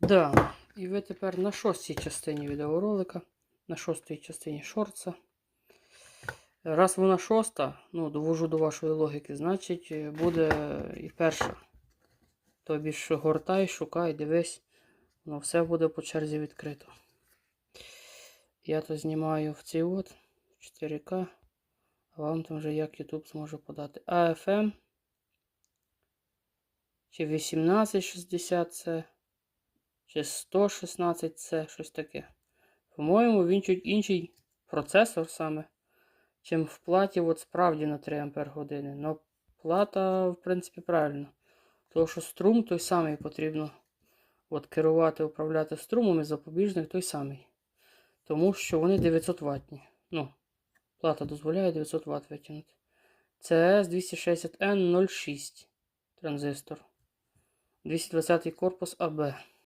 Да. І ви тепер на шостій частині відеоролика, на шостій частині шорца. Раз вона шоста, ну, довожу до вашої логіки, значить е, буде і перша. Тобі ж гортай, шукай, дивись, воно все буде по черзі відкрито. Я то знімаю в цей от 4К, а вам там вже як YouTube зможе подати. AFM чи 1860C, чи 116C, щось таке. По-моєму, він чуть інший процесор саме, чим в платі от справді на 3 Ампер години. Но плата, в принципі, правильна. Тому що струм той самий потрібно от керувати, управляти струмом і запобіжник той самий. Тому що вони 900 ватні. Ну, плата дозволяє 900 Вт витягнути. CS 260N06 транзистор. 220 корпус АБ.